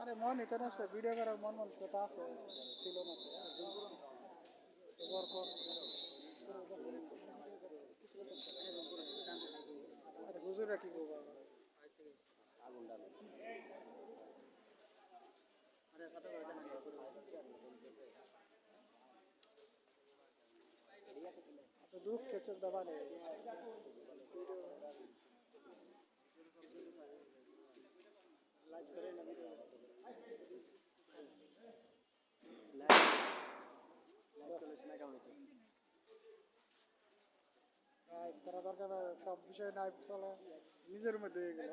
আরে মন নিতে না আসলে ভিডিও করার মন মানসিকতা আছে ছিল না। এবার কর। আরে হুজুরা কি করব আবার? তো দুঃখ চোখ দবা নেই নাই, করা দরকার সব বিষয় নাই চলে নিজের মধ্যে হয়ে গেল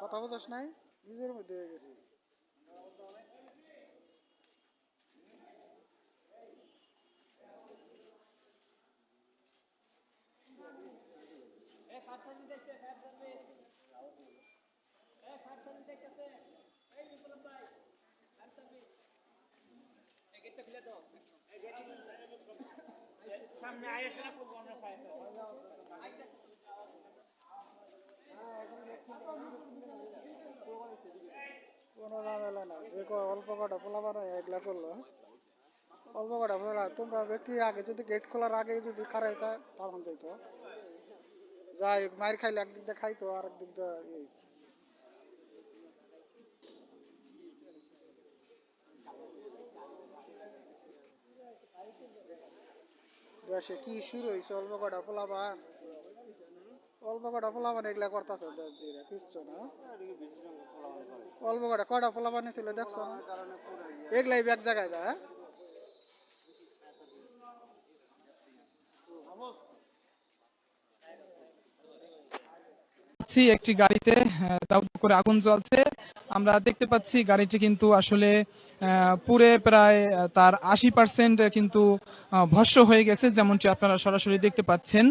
কথা বোঝাস নাই নিজের মধ্যে হয়ে গেছে সামনে আয়েশা না করব আমরা খাই কোনো ঝামেলা না যে ক- অল্প কটা পোলা বানো এগুলা করল। অল্প কটা পোলা তোমরা ব্যক্তি আগে যদি গেট খোলার আগে যদি খারাইতা তখন যাইতো। যাই হোক, মার খাইলে একদিক দিয়ে খাইতো আর একদিক দিয়ে দেশে কি শুরু হয়েছে? অল্প কটা পোলাবান অল্প কটা পোলাবান এগুলা করতেছে কিচ্ছু না? অল্প কটা কটা পোলাবান ছিল দেখছ? না এগুলাই এক জায়গায় যায় পাচ্ছি একটি গাড়িতে দাউদ দাউ দাউ করে আগুন জ্বলছে। আমরা দেখতে পাচ্ছি গাড়িটি কিন্তু আসলে পুরে প্রায় তার আশি পার্সেন্ট কিন্তু ভস্য হয়ে গেছে, যেমনটি আপনারা সরাসরি দেখতে পাচ্ছেন।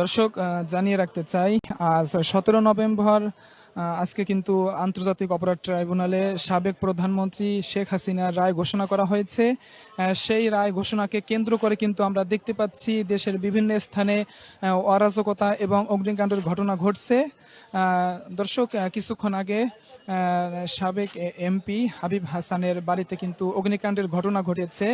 দর্শক জানিয়ে রাখতে চাই, আজ সতেরো নভেম্বর আজকে কিন্তু আন্তর্জাতিক অপরাধ ট্রাইব্যুনালে সাবেক প্রধানমন্ত্রী শেখ হাসিনার রায় ঘোষণা করা হয়েছে। সেই রায় ঘোষণাকে কেন্দ্র করে কিন্তু আমরা দেখতে পাচ্ছি দেশের বিভিন্ন স্থানে অরাজকতা এবং অগ্নিকাণ্ডের ঘটনা ঘটছে। দর্শক কিছুক্ষণ আগে সাবেক এমপি হাবিব হাসানের বাড়িতে কিন্তু অগ্নিকাণ্ডের ঘটনা ঘটেছে।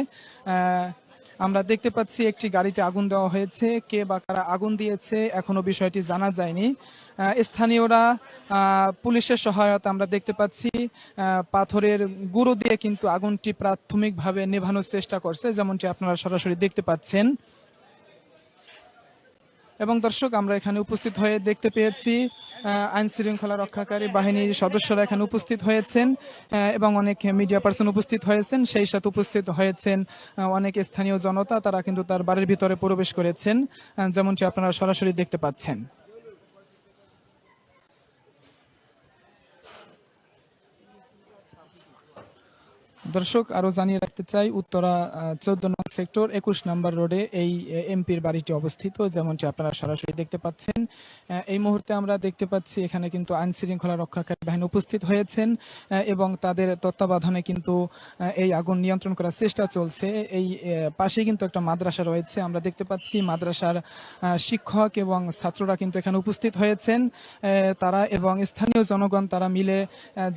আমরা দেখতে পাচ্ছি একটি গাড়িতে আগুন দেওয়া হয়েছে। কে বা কারা আগুন দিয়েছে এখনও বিষয়টি জানা যায়নি। স্থানীয়রা পুলিশের সহায়তা আমরা দেখতে পাচ্ছি। পাথরের গুঁড়ো দিয়ে কিন্তু আগুনটি প্রাথমিকভাবে নেভানোর চেষ্টা করছে, যেমনটি আপনারা সরাসরি দেখতে পাচ্ছেন। এবং দর্শক, আমরা এখানে উপস্থিত হয়ে দেখতে পেয়েছি আইন শৃঙ্খলা রক্ষাকারী বাহিনীর সদস্যরা এখানে উপস্থিত হয়েছেন এবং অনেক মিডিয়া পার্সন উপস্থিত হয়েছেন। সেই সাথে উপস্থিত হয়েছেন অনেক স্থানীয় জনতা, তারা কিন্তু তার বাড়ির ভিতরে প্রবেশ করেছেন যেমনটি আপনারা সরাসরি দেখতে পাচ্ছেন। দর্শক আরও জানিয়ে রাখতে চাই, উত্তরা চোদ্দ নং সেক্টর, একুশ নাম্বার রোডে এই এমপির বাড়িটি অবস্থিত, যেমনটি আপনারা সরাসরি দেখতে পাচ্ছেন। এই মুহূর্তে আমরা দেখতে পাচ্ছি, এখানে কিন্তু আইন শৃঙ্খলা রক্ষাকারী বাহিনী উপস্থিত হয়েছেন এবং তাদের তত্ত্বাবধানে কিন্তু এই আগুন নিয়ন্ত্রণ করার চেষ্টা চলছে। এই পাশে কিন্তু একটা মাদ্রাসা রয়েছে, আমরা দেখতে পাচ্ছি মাদ্রাসার শিক্ষক এবং ছাত্ররা কিন্তু এখানে উপস্থিত হয়েছেন তারা এবং স্থানীয় জনগণ, তারা মিলে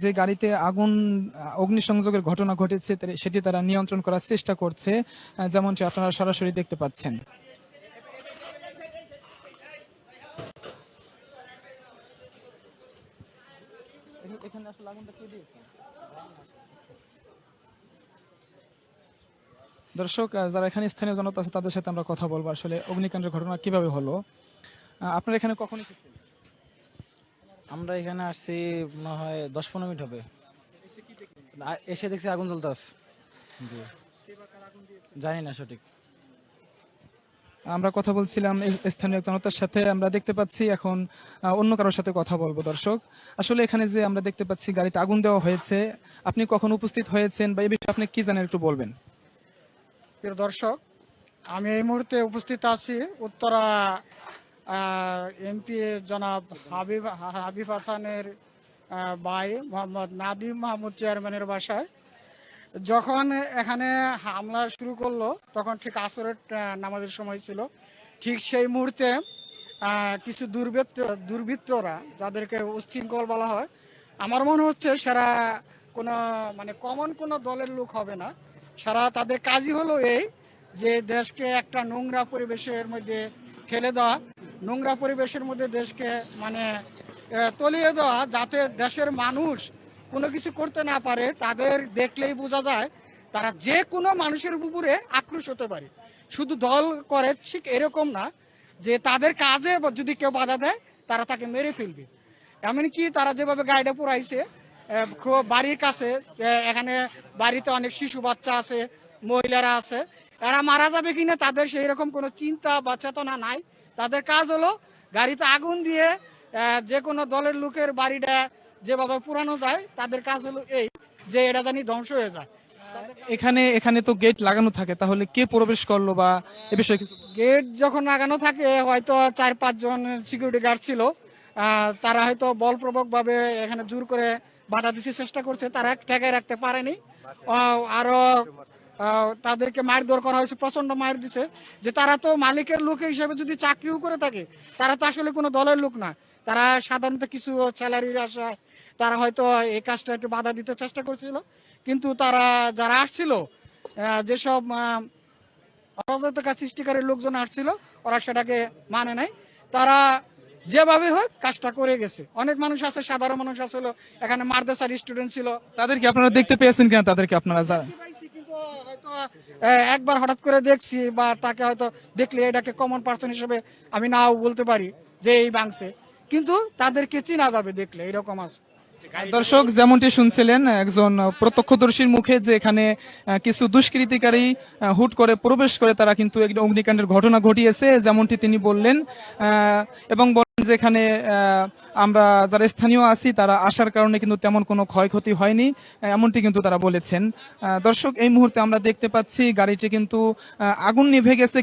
যে গাড়িতে আগুন অগ্নিসংযোগের ঘটনা ঘটেছে সেটি তারা নিয়ন্ত্রণ করার চেষ্টা করছে যেমনটি আপনারা সরাসরি দেখতে পাচ্ছেন। এখানে আসলে আগুনটা কে দিয়েছে? দর্শক যারা এখানে স্থানীয় জনতা আছে তাদের সাথে আমরা কথা বলব। আসলে অগ্নিকাণ্ডের ঘটনা কীভাবে হলো? আপনারা এখানে কখন এসেছেন? আমরা এখানে আসছি মনে হয় দশ পনেরো মিনিট হবে। এসে দেখছি আগুন জ্বলতাস জি জানি না সঠিক। আমরা কথা বলছিলাম স্থানীয় জনতার সাথে আমরা দেখতে পাচ্ছি এখন অন্য কারোর সাথে কথা বলব দর্শক। আসলে এখানে যে আমরা দেখতে পাচ্ছি গাড়িতে আগুন দেওয়া হয়েছে আপনি কখন উপস্থিত হয়েছেন বা এই বিষয়ে আপনি কি জানেন একটু বলবেন? প্রিয় দর্শক আমি এই মুহূর্তে উপস্থিত আছি উত্তরা এমপি জনাব হাবিব হাবিব হাসানের ভাই মোহাম্মদ নাদিম মাহমুদ চেয়ারম্যানের বাসায়। যখন এখানে হামলা শুরু করল, তখন ঠিক আসরের নামাজের সময় ছিল। ঠিক সেই মুহূর্তে কিছু দুর্বৃত্ত, দুর্বৃত্তরা যাদেরকে উশৃঙ্খল বলা হয়, আমার মনে হচ্ছে সারা কোনো মানে কমন কোনো দলের লোক হবে না। সারা তাদের কাজই হলো এই যে দেশকে একটা নোংরা পরিবেশের মধ্যে ঠেলে দেওয়া। নোংরা পরিবেশের মধ্যে দেশকে মানে তলিয়ে দেওয়া যাতে দেশের মানুষ কোনো কিছু করতে না পারে তাদের দেখলেই বোঝা যায় তারা যে কোনো মানুষের উপরে আক্রোশ হতে পারে। শুধু দল করে ঠিক এরকম না যে তাদের কাজে যদি কেউ বাধা দেয় তারা তাকে মেরে ফেলবে। এমনকি তারা যেভাবে আহ, খুব বাড়ির কাছে এখানে বাড়িতে অনেক শিশু বাচ্চা আছে মহিলারা আছে এরা মারা যাবে কিনা তাদের সেই রকম কোনো চিন্তা বা চেতনা নাই। তাদের কাজ হলো গাড়িতে আগুন দিয়ে যে কোনো দলের লোকের বাড়িটা যেভাবে পুরানো যায় তাদের কাজ হলো এই যে এটা জানি ধ্বংস হয়ে যায়। এখানে এখানে তো গেট লাগানো থাকে তাহলে কে প্রবেশ করল বা এ বিষয়ে কিছু গেট যখন লাগানো থাকে হয়তো চার পাঁচজন সিকিউরিটি গার্ড ছিল আহ, তারা হয়তো বলপ্রবক ভাবে এখানে জোর করে বাধা দিতে চেষ্টা করছে তারা ঠেকায় রাখতে পারেনি। আরও তাদেরকে মারধর করা হয়েছে প্রচণ্ড মার দিছে যে তারা তো মালিকের লোক হিসেবে যদি চাকরিও করে থাকে তারা তো আসলে কোনো দলের লোক না। তারা সাধারণত কিছু স্যালারির আশা তারা হয়তো এই কাজটা একটু বাধা দিতে চেষ্টা করছিল কিন্তু তারা যারা আসছিল যেসব অরাজকতা সৃষ্টিকারী লোকজন আসছিল ওরা সেটাকে মানে নাই। তারা যেভাবে হোক কাজটা করে গেছে। অনেক মানুষ আছে সাধারণ মানুষ আসলে এখানে মাদ্রাসার স্টুডেন্ট ছিল। তাদেরকে আপনারা দেখতে পেয়েছেন কিনা? তাদেরকে আপনারা যা- দেখতে পাইছি, কিন্তু হয়তো, একবার হঠাৎ করে দেখছি বা তাকে হয়তো দেখলে এটাকে কমন পার্সন হিসেবে আমি নাও বলতে পারি যে এই বাংছে। কিন্তু তাদেরকে চেনা যাবে দেখলে এরকম আছে। দর্শক, যেমনটি শুনছিলেন, একজন প্রত্যক্ষদর্শীর মুখে যে এখানে কিছু দুষ্কৃতিকারী হুট করে প্রবেশ করে, তারা কিন্তু একটি অগ্নিকাণ্ডের ঘটনা ঘটিয়েছে, যেমনটি তিনি বললেন। এবং বলেন যে এখানে আমরা যারা স্থানীয় আছি, তারা আসার কারণে কিন্তু তেমন কোনো ক্ষয়ক্ষতি হয়নি, এমনটি কিন্তু তারা বলেছেন। দর্শক, এই মুহূর্তে আমরা দেখতে পাচ্ছি, গাড়িটি কিন্তু আগুন নিভে গেছে